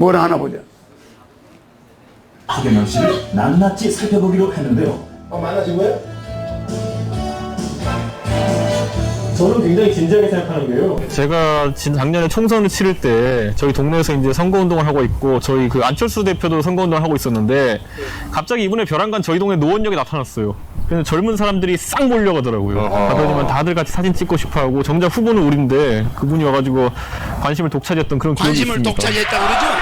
뭘 하나 보자. 하경영 씨를 낱낱이 살펴보기로 했는데요. 어, 만나신 거예요? 저는 굉장히 진지하게 생각하는 게요. 제가 진 작년에 총선을 치를 때 저희 동네에서 이제 선거운동을 하고 있고 저희 그 안철수 대표도 선거운동을 하고 있었는데 갑자기 이번에 벼랑간 저희 동네 노원역에 나타났어요. 그래서 젊은 사람들이 싹 몰려가더라고요. 그러면 다들 같이 사진 찍고 싶어하고 정작 후보는 우린데 그분이 와가지고 관심을 독차지했던 그런 기억이 관심을 있습니다. 독차지했다 그러죠?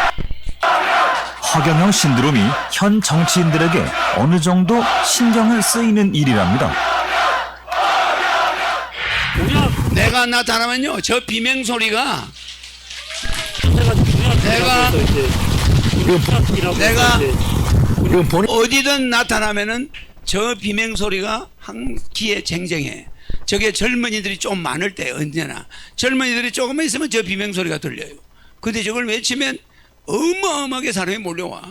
하경영 신드롬이 현 정치인들에게 어느 정도 신경을 쓰이는 일이랍니다. 내가 나타나면요 저 비명 소리가 내가 내가 어디든 나타나면은 저 비명 소리가 한 기에 쟁쟁해. 저게 젊은이들이 좀 많을 때 언제나 젊은이들이 조금만 있으면 저 비명 소리가 들려요. 근데 저걸 외치면 어마어마하게 사람이 몰려와.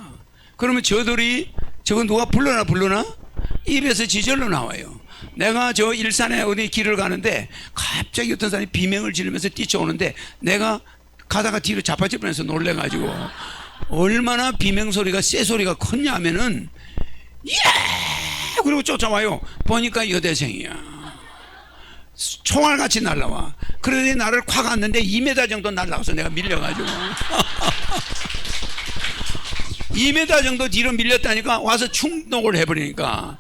그러면 저들이 저거 누가 불러나 불러나? 입에서 지절로 나와요. 내가 저 일산에 어디 길을 가는데 갑자기 어떤 사람이 비명을 지르면서 뛰쳐오는데 내가 가다가 뒤로 자빠질 뻔해서 놀래가지고 얼마나 비명 소리가 쇠 소리가 컸냐 하면은 예! 그리고 쫓아와요. 보니까 여대생이야. 총알같이 날라와. 그러더니 나를 콱 갔는데 2m 정도 날라와서 내가 밀려가지고 2m 정도 뒤로 밀렸다니까 와서 충독을 해버리니까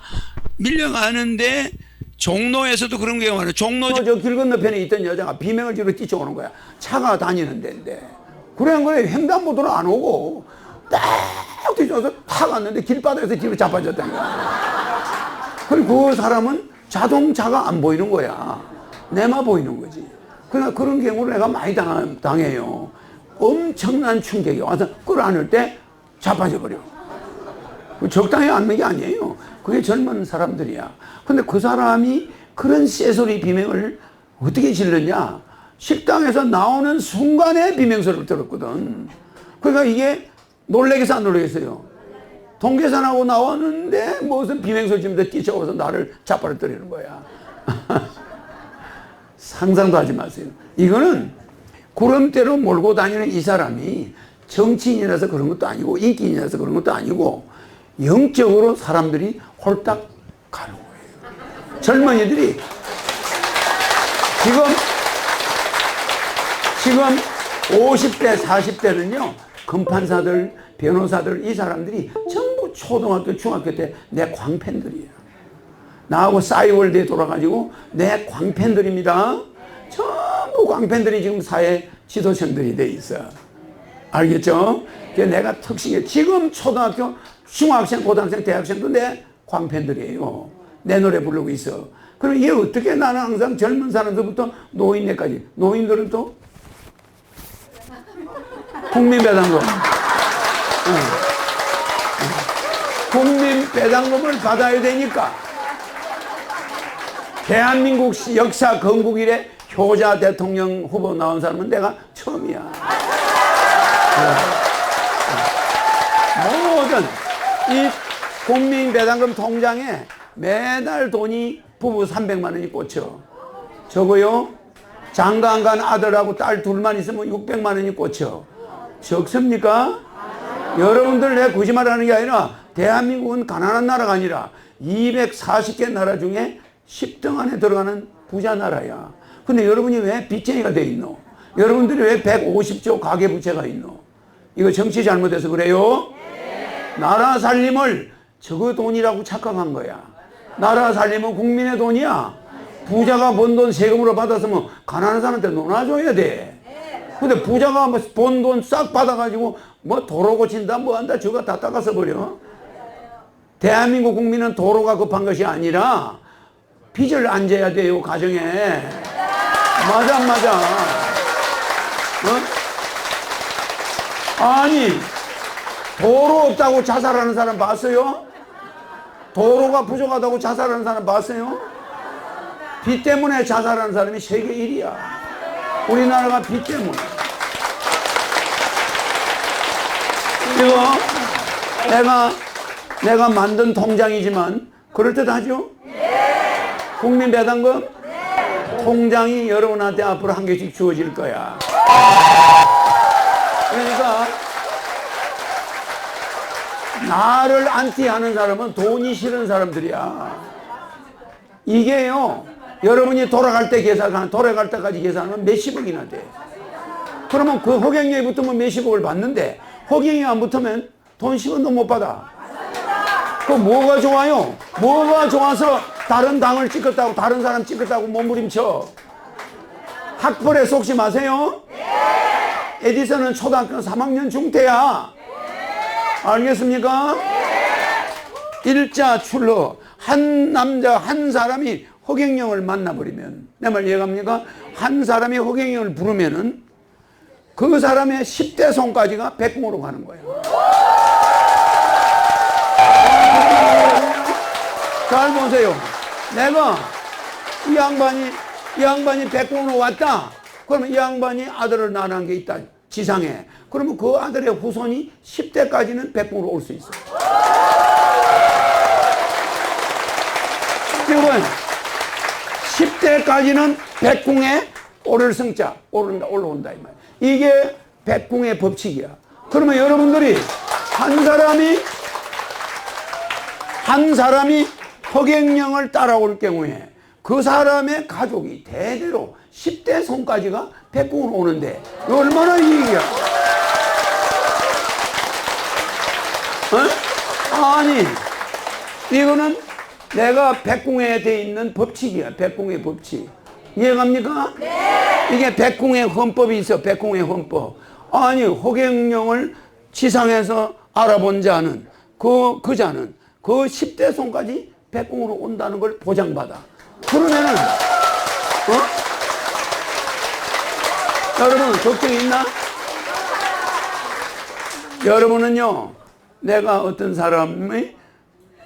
밀려가는데 종로에서도 그런 경우가 많아요 종로 저 길 건너편에 있던 여자가 비명을 지르고 뛰쳐오는 거야. 차가 다니는 데인데. 그런 거에 횡단보도로 안 오고 딱 뒤져서 탁 왔는데 길바닥에서 뒤로 자빠졌다는 거야. 그리고 그 사람은 자동차가 안 보이는 거야. 내만 보이는 거지. 그러니까 그런 경우를 내가 많이 당, 당해요. 엄청난 충격이 와서 끌어안을 때 자빠져 버려. 그 적당히 앉는 게 아니에요. 그게 젊은 사람들이야. 근데 그 사람이 그런 쇠소리 비명을 어떻게 질렀냐? 식당에서 나오는 순간에 비명소리를 들었거든. 그러니까 이게 놀래겠어, 안 놀래겠어요? 동계산하고 나왔는데 무슨 비명소리 지면서 뛰쳐와서 나를 자빠뜨리는 거야. 상상도 하지 마세요. 이거는 구름대로 몰고 다니는 이 사람이 정치인이라서 그런 것도 아니고 인기인이라서 그런 것도 아니고 영적으로 사람들이 홀딱 가는 거예요. 젊은이들이 지금 지금 50대 40대는요 검판사들 변호사들 이 사람들이 전부 초등학교 중학교 때 내 광팬들이에요. 나하고 싸이월드에 돌아가지고 내 광팬들입니다. 전부 광팬들이 지금 사회 지도층들이 돼 있어. 알겠죠? 그 내가 특징이 지금 초등학교, 중학생, 고등학생, 대학생도 내 광팬들이에요. 내 노래 부르고 있어. 그럼 이게 어떻게 나는 항상 젊은 사람들부터 노인네까지. 노인들은 또 국민배당금. 응. 국민배당금을 받아야 되니까 대한민국 시- 역사 건국 이래 효자 대통령 후보 나온 사람은 내가 처음이야. 네. 모든 이 국민배당금 통장에 매달 돈이 부부 300만 원이 꽂혀. 저거요. 장가안 아들하고 딸 둘만 있으면 600만 원이 꽂혀. 적습니까? 여러분들 내 거짓말 하는 게 아니라 대한민국은 가난한 나라가 아니라 240개 나라 중에 10등 안에 들어가는 부자 나라야. 근데 여러분이 왜 빚쟁이가 돼 있노? 여러분들이 왜 150조 가계부채가 있노? 이거 정치 잘못해서 그래요? 나라 살림을 저거 돈이라고 착각한 거야. 나라 살림은 국민의 돈이야. 부자가 번 돈 세금으로 받았으면 가난한 사람한테 놀아줘야 돼. 근데 부자가 뭐번돈싹 받아가지고 뭐 도로 고친다 뭐 한다 저거 다 닦아서 버려. 대한민국 국민은 도로가 급한 것이 아니라 빚을 안 져야 돼요 가정에. 맞아 맞아. 어? 아니 도로 없다고 자살하는 사람 봤어요? 도로가 부족하다고 자살하는 사람 봤어요? 빚 때문에 자살하는 사람이 세계 1위야. 우리나라가 빚 때문에. 이거 내가 내가 만든 통장이지만 그럴듯하죠? 국민 배당금 통장이 여러분한테 앞으로 한 개씩 주어질 거야. 그러니까 나를 안티하는 사람은 돈이 싫은 사람들이야. 이게요, 여러분이 돌아갈 때 계산하면, 돌아갈 때까지 계산하면 몇십억이나 돼. 그러면 그 허경영이 붙으면 몇십억을 받는데, 허경영이 안 붙으면 돈 10원도 못 받아. 그 뭐가 좋아요? 뭐가 좋아서 다른 당을 찍었다고, 다른 사람 찍었다고 몸부림쳐? 학벌에 속지 마세요. 에디슨은 초등학교 3학년 중퇴야. 알겠습니까? 일자 출러 한 남자 한 사람이 허경영을 만나버리면 내 말 이해갑니까? 한 사람이 허경영을 부르면은 그 사람의 10대 손까지가 백궁으로 가는 거예요. 잘 보세요. 내가 이 양반이 이 양반이 백궁으로 왔다. 그러면 이 양반이 아들을 낳은 게 있다. 지상에. 그러면 그 아들의 후손이 10대까지는 백궁으로 올 수 있어. 이건 10대까지는 백궁에 오를 성자 오른다 올라온다 이 말. 이게 백궁의 법칙이야. 그러면 여러분들이 한 사람이 한 사람이 허경영을 따라올 경우에 그 사람의 가족이 대대로 10대 손까지가 백궁으로 오는데 얼마나 이익이야. 어? 아니 이거는 내가 백궁에 돼 있는 법칙이야. 백궁의 법칙. 이해갑니까? 이게 백궁의 헌법이 있어. 백궁의 헌법. 아니 허경영을 지상에서 알아본 자는 그, 그 자는 그 10대 손까지 백궁으로 온다는 걸 보장받아. 그러면은 어? 여러분 걱정 있나? 여러분은요 내가 어떤 사람이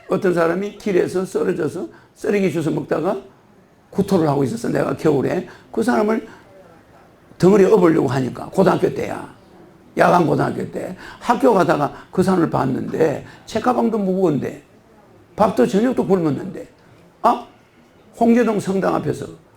어떤 사람이 길에서 쓰러져서 쓰레기 주워 먹다가 구토를 하고 있었어. 내가 겨울에 그 사람을 덩어리 업으려고 하니까 고등학교 때야. 야간 고등학교 때 학교 가다가 그 사람을 봤는데 책가방도 무거운데 밥도 저녁도 굶었는데 아 홍제동 성당 앞에서